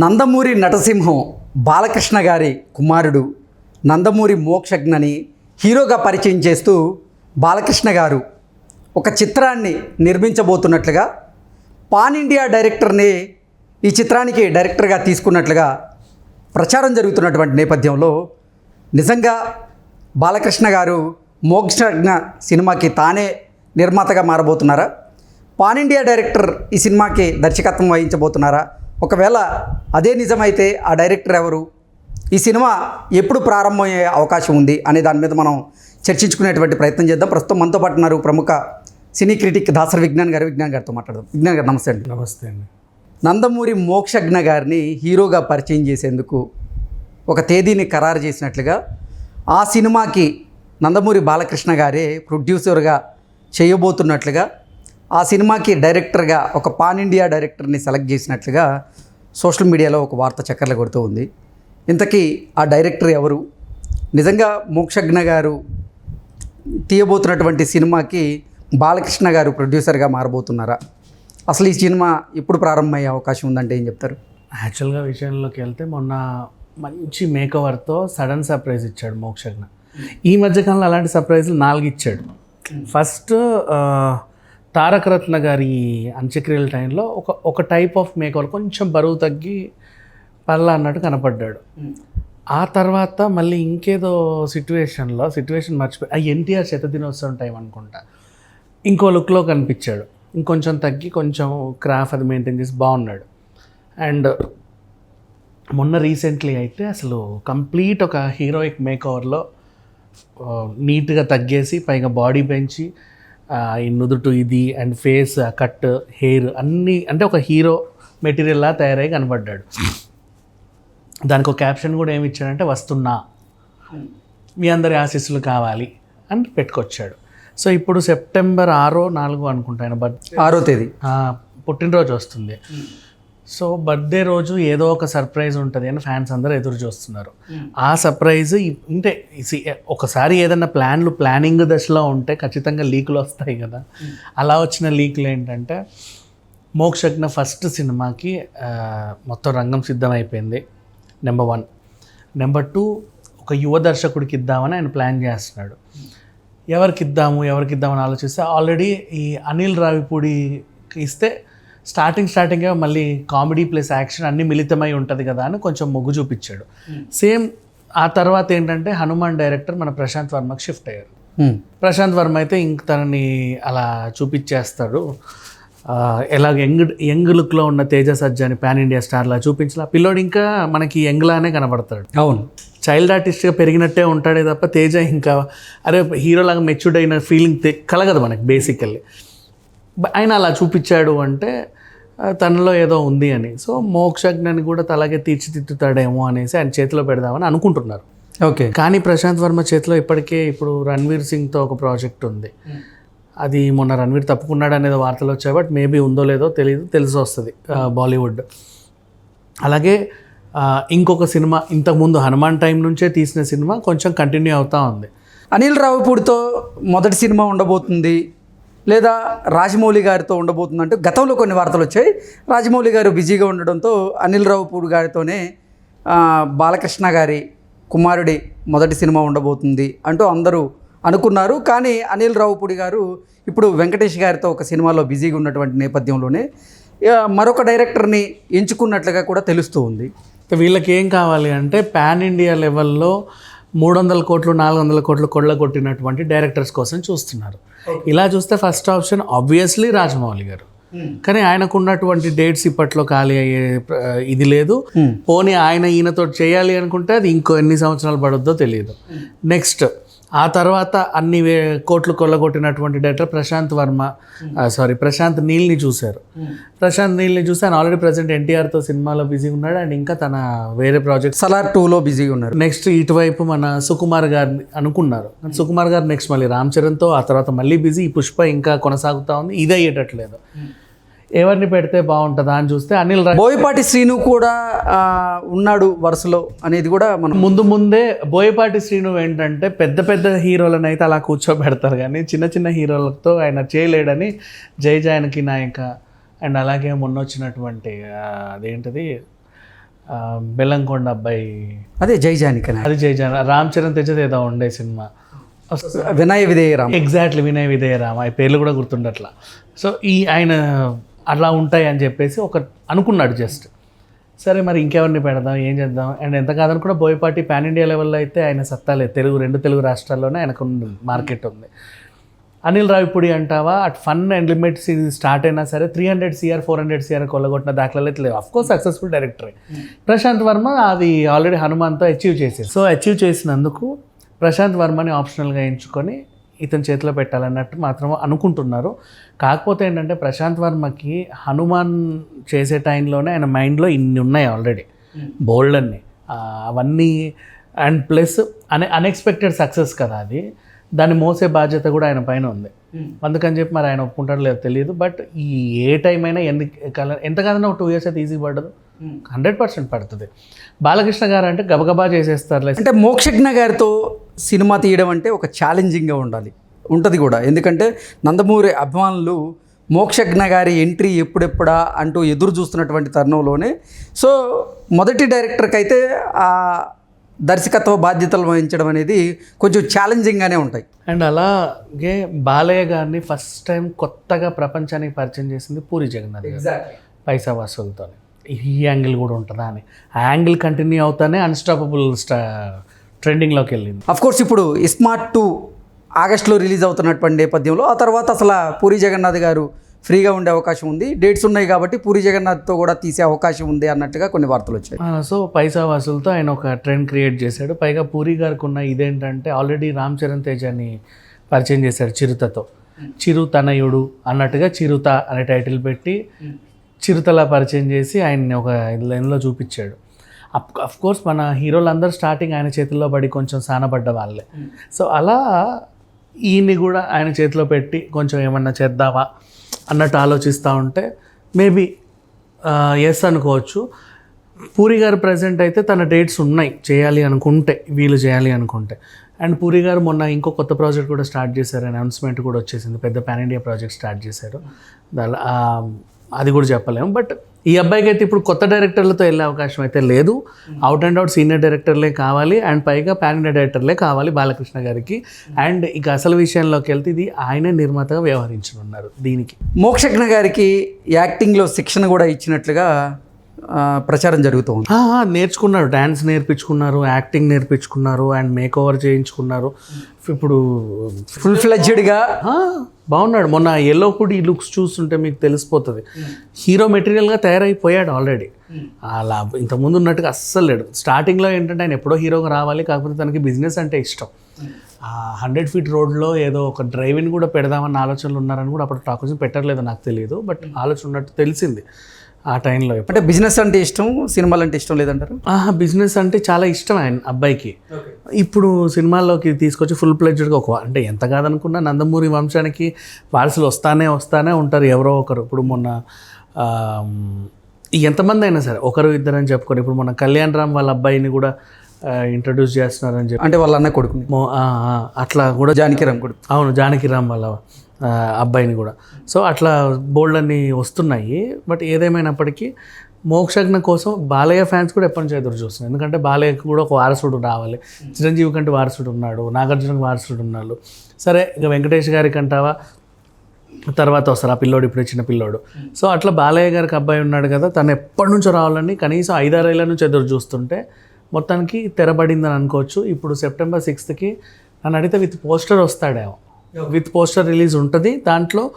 నందమూరి నటసింహం బాలకృష్ణ గారి కుమారుడు నందమూరి మోక్షజ్ఞని హీరోగా పరిచయం చేస్తూ బాలకృష్ణ గారు ఒక చిత్రాన్ని నిర్మించబోతున్నట్లుగా పాన్ ఇండియా డైరెక్టర్ని ఈ చిత్రానికి డైరెక్టర్గా తీసుకున్నట్లుగా ప్రచారం జరుగుతున్నటువంటి నేపథ్యంలో నిజంగా బాలకృష్ణ గారు మోక్షజ్ఞ సినిమాకి తానే నిర్మాతగా మారబోతున్నారా? పాన్ ఇండియా డైరెక్టర్ ఈ సినిమాకి దర్శకత్వం వహించబోతున్నారా? ఒకవేళ అదే నిజమైతే ఆ డైరెక్టర్ ఎవరు? ఈ సినిమా ఎప్పుడు ప్రారంభమయ్యే అవకాశం ఉంది అనే దాని మీద మనం చర్చించుకునేటువంటి ప్రయత్నం చేద్దాం. ప్రస్తుతం మనతో పాటు ఉన్నారు ప్రముఖ సినీ క్రిటిక్ దాసరి విజ్ఞాన్ గారు. విజ్ఞాన్ గారితో మాట్లాడదాం. విజ్ఞాన్ గారు నమస్తే అండి. నమస్తే అండి. నందమూరి మోక్షజ్ఞ గారిని హీరోగా పరిచయం చేసేందుకు ఒక తేదీని ఖరారు చేసినట్లుగా ఆ సినిమాకి నందమూరి బాలకృష్ణ గారే ప్రొడ్యూసర్గా చేయబోతున్నట్లుగా ఆ సినిమాకి డైరెక్టర్గా ఒక పాన్ ఇండియా డైరెక్టర్ని సెలెక్ట్ చేసినట్లుగా సోషల్ మీడియాలో ఒక వార్త చక్కర్లు కొడుతూ ఉంది. ఇంతకీ ఆ డైరెక్టర్ ఎవరు? నిజంగా మోక్షజ్ఞ గారు తీయబోతున్నటువంటి సినిమాకి బాలకృష్ణ గారు ప్రొడ్యూసర్గా మారబోతున్నారా? అసలు ఈ సినిమా ఎప్పుడు ప్రారంభమయ్యే అవకాశం ఉందంటే ఏం చెప్తారు? యాక్చువల్గా విషయంలోకి వెళ్తే మొన్న మంచి మేకవర్తో సడన్ సర్ప్రైజ్ ఇచ్చాడు మోక్షజ్ఞ. ఈ మధ్యకాలంలో అలాంటి సర్ప్రైజ్లు నాలుగు ఇచ్చాడు. ఫస్ట్ తారకరత్న తారక రత్న గారి అంత్యక్రియల టైంలో ఒక ఒక టైప్ ఆఫ్ మేకవర్ కొంచెం బరువు తగ్గి పల్ల అన్నట్టు కనపడ్డాడు. ఆ తర్వాత మళ్ళీ ఇంకేదో సిట్యువేషన్లో సిట్యువేషన్ మర్చిపోయి ఆ ఎన్టీఆర్ శతదినోత్సవం టైం అనుకుంటా. ఇంకో లుక్లో కనిపించాడు. ఇంకొంచెం తగ్గి కొంచెం క్రాఫ్ అది మెయింటైన్ చేసి బాగున్నాడు. అండ్ మొన్న రీసెంట్లీ అయితే అసలు కంప్లీట్ ఒక హీరోయిక్ మేక్ ఓవర్లో నీట్గా తగ్గేసి పైగా బాడీ పెంచి ఈ నుదుటు ఇది అండ్ ఫేస్ కట్ హెయిర్ అన్నీ అంటే ఒక హీరో మెటీరియల్లా తయారై కనబడ్డాడు. దానికి ఒక క్యాప్షన్ కూడా ఏమి ఇచ్చాడంటే వస్తున్నా. మీ అందరి ఆశీస్సులు కావాలి అని పెట్టుకొచ్చాడు. సో ఇప్పుడు సెప్టెంబర్ ఆరో నాలుగు అనుకుంటా ఆయన బర్త్ ఆరో తేదీ. పుట్టినరోజు వస్తుంది. సో బర్త్డే రోజు ఏదో ఒక సర్ప్రైజ్ ఉంటుంది అని ఫ్యాన్స్ అందరూ ఎదురు చూస్తున్నారు. ఆ సర్ప్రైజ్ అంటే ఒకసారి ఏదైనా ప్లాన్లు ప్లానింగ్ దశలో ఉంటే ఖచ్చితంగా లీకులు వస్తాయి కదా. అలా వచ్చిన లీకులు ఏంటంటే మోక్షజ్ఞ ఫస్ట్ సినిమాకి మొత్తం రంగం సిద్ధమైపోయింది. Number one. నెంబర్ టూ ఒక యువ దర్శకుడికి ఇద్దామని ఆయన ప్లాన్ చేస్తున్నాడు. ఎవరికి ఇద్దాము ఎవరికి ఇద్దామని ఆలోచిస్తే ఆల్రెడీ ఈ అనిల్ రావిపూడికి ఇస్తే స్టార్టింగ్ స్టార్టింగే మళ్ళీ కామెడీ ప్లస్ యాక్షన్ అన్నీ మిళితమై ఉంటుంది కదా అని కొంచెం మొగ్గు చూపించాడు. సేమ్ ఆ తర్వాత ఏంటంటే హనుమాన్ డైరెక్టర్ మన ప్రశాంత్ వర్మకి షిఫ్ట్ అయ్యారు. హ్మ్. ప్రశాంత్ వర్మ అయితే ఇంక తనని అలా చూపించేస్తాడు. ఆ, ఎలాగ యంగ్ యంగ్ లుక్లో ఉన్న తేజ సజ్జాని పాన్ ఇండియా స్టార్లా చూపించాల. పిల్లోడు ఇంకా మనకి యంగ్లానే కనబడతాడు. అవును. చైల్డ్ ఆర్టిస్ట్గా పెరిగినట్టే ఉంటాడే తప్ప తేజ ఇంకా అరే హీరోలాగా మెచ్యూర్డ్ అయిన ఫీలింగ్ తె- కలగదు మనకి బేసికల్లీ ఆయన అలా చూపించాడు అంటే తనలో ఏదో ఉంది అని. సో మోక్షజ్ఞని కూడా తలాగే తీర్చిదిద్దుతాడేమో అనేసి ఆయన చేతిలో పెడదామని అనుకుంటున్నారు. ఓకే. కానీ ప్రశాంత్ వర్మ చేతిలో ఇప్పటికే ఇప్పుడు రణ్వీర్ సింగ్తో ఒక ప్రాజెక్ట్ ఉంది. అది మొన్న రణ్వీర్ తప్పుకున్నాడు అనేది వార్తలు వచ్చాయి బట్ మేబీ ఉందో లేదో తెలియదు తెలిసి వస్తుంది బాలీవుడ్. అలాగే ఇంకొక సినిమా ఇంతకుముందు హనుమాన్ టైం నుంచే తీసిన సినిమా కొంచెం కంటిన్యూ అవుతా ఉంది. అనిల్ రావుపూడితో మొదటి సినిమా ఉండబోతుంది. లేదా రాజమౌళి గారితో ఉండబోతుందంటే గతంలో కొన్ని వార్తలు వచ్చాయి. రాజమౌళి గారు బిజీగా ఉండడంతో అనిల్ రావుపూడి గారితోనే బాలకృష్ణ గారి కుమారుడి మొదటి సినిమా ఉండబోతుంది అంటూ అందరూ అనుకున్నారు. కానీ అనిల్ రావుపూడి గారు ఇప్పుడు వెంకటేష్ గారితో ఒక సినిమాలో బిజీగా ఉన్నటువంటి నేపథ్యంలోనే మరొక డైరెక్టర్ని ఎంచుకున్నట్లుగా కూడా తెలుస్తూ ఉంది. వీళ్ళకి ఏం కావాలి అంటే పాన్ ఇండియా లెవెల్లో మూడు వందల కోట్లు నాలుగు వందల కోట్లు కొట్టినటువంటి డైరెక్టర్స్ కోసం చూస్తున్నారు. ఇలా చూస్తే ఫస్ట్ ఆప్షన్ ఆబ్వియస్లీ రాజమౌళి గారు. కానీ ఆయనకు ఉన్నటువంటి డేట్స్ ఇప్పట్లో ఖాళీ అయ్యే ఇది లేదు. పోనీ ఆయన ఈయనతో చేయాలి అనుకుంటే అది ఇంకో ఎన్ని సంవత్సరాలు పడుద్దో తెలియదు. నెక్స్ట్ ఆ తర్వాత అన్ని కోట్లు కొల్లగొట్టినటువంటి డైరెక్టర్ ప్రశాంత్ వర్మ సారీ ప్రశాంత్ నీల్ని చూశారు. ప్రశాంత్ నీల్ని చూసి ఆయన ఆల్రెడీ ప్రజెంట్ ఎన్టీఆర్తో సినిమాలో బిజీ ఉన్నాడు అండ్ ఇంకా తన వేరే ప్రాజెక్ట్స్ సలార్ టూలో బిజీగా ఉన్నారు. నెక్స్ట్ ఇటువైపు మన సుకుమార్ గారిని అనుకున్నారు. సుకుమార్ గారు నెక్స్ట్ మళ్ళీ రామ్ చరణ్తో ఆ తర్వాత మళ్ళీ బిజీ ఈ పుష్ప ఇంకా కొనసాగుతూ ఉంది. ఇది అయ్యేటట్లేదు ఎవరిని పెడితే బాగుంటుందా అని చూస్తే అనిల్ బోయపాటి శ్రీను కూడా ఆ, ఉన్నాడు వరుసలో అనేది కూడా మనం ముందు ముందే బోయపాటి శ్రీను ఏంటంటే పెద్ద పెద్ద హీరోలను అయితే అలా కూర్చోబెడతారు కానీ చిన్న చిన్న హీరోలతో ఆయన చేయలేడని జై జానకి నాయక అండ్ అలాగే మొన్న వచ్చినటువంటి ఆ, అదేంటిది ఆ, బెల్లంకొండ అబ్బాయి. అదే జై జానికనే అది జయజాన్ రామ్ చరణ్ తెచ్చది ఏదో ఉండే సినిమా. వినయ విధేయరామ్. ఎగ్జాక్ట్లీ వినయ్ విజయ రామ ఈ పేర్లు కూడా గుర్తుండట్లా. సో ఈ ఆయన అట్లా ఉంటాయి అని చెప్పేసి ఒక అనుకున్నాడు జస్ట్. సరే మరి ఇంకెవరిని పెడదాం ఏం చేద్దాం? అండ్ ఎంత కాదని కూడా బోయపాటి పాన్ ఇండియా లెవెల్లో అయితే ఆయన సత్తాలే తెలుగు రెండు తెలుగు రాష్ట్రాల్లోనే ఆయనకు మార్కెట్ ఉంది. అనిల్ రావిపూడి అంటావా? అట్ ఫన్ అండ్ లిమిట్స్ ఇది స్టార్ట్ అయినా సరే three hundred CR four hundred CR కొల్లగొట్టిన దాఖలాలు అయితే లేవు. కోర్స్ సక్సెస్ఫుల్ డైరెక్టరే ప్రశాంత్ వర్మ అది ఆల్రెడీ హనుమాన్తో అచీవ్ చేసేది సో అచీవ్ చేసినందుకు ప్రశాంత్ వర్మని ఆప్షనల్గా ఎంచుకొని ఇతని చేతిలో పెట్టాలన్నట్టు మాత్రం అనుకుంటున్నారు. కాకపోతే ఏంటంటే ప్రశాంత్ వర్మకి హనుమాన్ చేసే టైంలోనే ఆయన మైండ్లో ఇన్ని ఉన్నాయి ఆల్రెడీ. బోల్డ్ అన్ని. అవన్నీ అండ్ ప్లస్ అనే అన్ఎక్స్పెక్టెడ్ సక్సెస్ కదా అది. దాన్ని మోసే బాధ్యత కూడా ఆయన పైన ఉంది. అందుకని చెప్పి మరి ఆయన ఒప్పుకుంటారో లేదో తెలియదు. బట్ ఈ ఏ టైం అయినా ఎన్ని కాలం ఎంత కాదన్నా ఒక టూ ఇయర్స్ అయితే ఈజీ పడదు హండ్రెడ్ పర్సెంట్ పడుతుంది. బాలకృష్ణ గారు అంటే గబగబా చేసేస్తారు అంటే మోక్షజ్ఞ గారితో సినిమా తీయడం అంటే ఒక ఛాలెంజింగ్గా ఉండాలి. ఉంటుంది కూడా. ఎందుకంటే నందమూరి అభిమానులు మోక్షజ్ఞ గారి ఎంట్రీ ఎప్పుడెప్పుడా అంటూ ఎదురు చూస్తున్నటువంటి తరుణంలోనే. సో మొదటి డైరెక్టర్కి అయితే ఆ దర్శకత్వ బాధ్యతలు వహించడం అనేది కొంచెం ఛాలెంజింగ్గానే ఉంటాయి. అండ్ అలాగే బాలయ్య గారిని ఫస్ట్ టైం కొత్తగా ప్రపంచానికి పరిచయం చేసింది పూరి జగన్నాథ్ గారు. పైసా వసూలుతో ఈ యాంగిల్ కూడా ఉంటుందా అని. ఆ యాంగిల్ కంటిన్యూ అవుతానే అన్స్టాపబుల్ స్టా ట్రెండింగ్లోకి వెళ్ళింది. కోర్స్ ఇప్పుడు ఇస్మార్ట్ టూ ఆగస్టులో రిలీజ్ అవుతున్నటువంటి నేపథ్యంలో ఆ తర్వాత అసలు పూరి జగన్నాథ్ గారు ఫ్రీగా ఉండే అవకాశం ఉంది. డేట్స్ ఉన్నాయి కాబట్టి పూరి జగన్నాథ్తో కూడా తీసే అవకాశం ఉంది అన్నట్టుగా కొన్ని వార్తలు వచ్చాయి. సో పైసా వసూలుతో ఆయన ఒక ట్రెండ్ క్రియేట్ చేశాడు. పైగా పూరి గారికి ఉన్న ఇదేంటంటే ఆల్రెడీ రామ్ చరణ్ తేజాని పరిచయం చేశాడు చిరుతతో. చిరు తనయుడు అన్నట్టుగా చిరుత అనే టైటిల్ పెట్టి చిరుతలా పరిచయం చేసి ఆయన్ని ఒక లైన్లో చూపించాడు. అఫ్ కోర్స్ మన హీరోలందరూ స్టార్టింగ్ ఆయన చేతిలో పడి కొంచెం సానపడ్డ వాళ్ళే. సో అలా ఈయన్ని కూడా ఆయన చేతిలో పెట్టి కొంచెం ఏమన్నా చేద్దామా అన్నట్టు ఆలోచిస్తూ ఉంటే మేబీ ఎస్ అనుకోవచ్చు. పూరి గారు ప్రజెంట్ అయితే తన డేట్స్ ఉన్నాయి చేయాలి అనుకుంటే వీలు చేయాలి అనుకుంటే. అండ్ పూరి గారు మొన్న ఇంకో కొత్త ప్రాజెక్ట్ కూడా స్టార్ట్ చేశారు అనౌన్స్మెంట్ కూడా వచ్చేసింది పెద్ద పాన్ ఇండియా ప్రాజెక్ట్ స్టార్ట్ చేశారు. దాని అది కూడా చెప్పలేము. బట్ ఈ అబ్బాయికి అయితే ఇప్పుడు కొత్త డైరెక్టర్లతో వెళ్ళే అవకాశం అయితే లేదు. అవుట్ అండ్ అవుట్ సీనియర్ డైరెక్టర్లే కావాలి అండ్ పైగా పాన్ ఇండియా డైరెక్టర్లే కావాలి బాలకృష్ణ గారికి. అండ్ ఇక అసలు విషయంలోకి వెళ్తే ఇది ఆయనే నిర్మాతగా వ్యవహరించనున్నారు దీనికి. మోక్షజ్ఞ గారికి యాక్టింగ్లో శిక్షణ కూడా ఇచ్చినట్లుగా ప్రచారం జరుగుతూ ఉంది ఆ, ఆ, నేర్చుకున్నారు. డ్యాన్స్ నేర్పించుకున్నారు యాక్టింగ్ నేర్పించుకున్నారు అండ్ మేక్ ఓవర్ చేయించుకున్నారు. ఇప్పుడు ఫుల్ ఫ్లెడ్జ్డ్గా బాగున్నాడు. మొన్న ఎల్లో హుడ్ ఈ లుక్స్ చూస్తుంటే మీకు తెలిసిపోతుంది. హీరో మెటీరియల్గా తయారైపోయాడు ఆల్రెడీ అలా ఇంతకుముందు ఉన్నట్టుగా అస్సలు లేడు. స్టార్టింగ్లో ఏంటంటే ఆయన ఎప్పుడో హీరోగా రావాలి కాకపోతే తనకి బిజినెస్ అంటే ఇష్టం. హండ్రెడ్ ఫీట్ రోడ్లో ఏదో ఒక డ్రైవింగ్ కూడా పెడదామన్న ఆలోచనలు ఉన్నారని కూడా అప్పుడు టాక్ వచ్చి పెట్టలేదు నాకు తెలియదు బట్ ఆలోచన ఉన్నట్టు తెలిసింది. ఆ టైంలో అంటే బిజినెస్ అంటే ఇష్టం సినిమాలు అంటే ఇష్టం లేదంటారు? ఆహా బిజినెస్ అంటే చాలా ఇష్టం ఆయన అబ్బాయికి. ఇప్పుడు సినిమాల్లోకి తీసుకొచ్చి ఫుల్ ప్లెడ్జ్డ్గా ఒక అంటే ఎంత కాదనుకున్నా నందమూరి వంశానికి వారసులు వస్తానే వస్తానే ఉంటారు ఎవరో ఒకరు. ఇప్పుడు మొన్న ఎంతమంది అయినా సరే ఒకరు ఇద్దరు అని చెప్పుకొని ఇప్పుడు మొన్న కళ్యాణ్ రామ్ వాళ్ళ అబ్బాయిని కూడా ఇంట్రడ్యూస్ చేస్తున్నారని చెప్పి అంటే వాళ్ళ అన్న ఆ, అట్లా కూడా జానకి రామ్ కొడుకు. అవును జానకి రామ్ వాళ్ళ అబ్బాయిని కూడా. సో అట్లా బోల్డ్ అన్ని వస్తున్నాయి. బట్ ఏదేమైనప్పటికీ మోక్షజ్ఞ కోసం బాలయ్య ఫ్యాన్స్ కూడా ఎప్పటి నుంచి ఎదురు చూస్తున్నారు. ఎందుకంటే బాలయ్యకి కూడా ఒక వారసుడు రావాలి. చిరంజీవి కంటే వారసుడు ఉన్నాడు. నాగార్జునకి వారసుడు ఉన్నాడు. సరే ఇక వెంకటేష్ గారికి అంటావా తర్వాత వస్తారు? ఆ పిల్లోడు ఇప్పుడు చిన్న పిల్లోడు. సో అట్లా బాలయ్య గారికి అబ్బాయి ఉన్నాడు కదా తను ఎప్పటి నుంచో రావాలని కనీసం ఐదారేళ్ళ నుంచి ఎదురు చూస్తుంటే మొత్తానికి తెరబడిందని అనుకోవచ్చు. ఇప్పుడు సెప్టెంబర్ సిక్స్త్కి నన్ను అడిగితే విత్ పోస్టర్ వస్తాడేమో. విత్ పోస్టర్ రిలీజ్ ఉంటుంది. దాంట్లో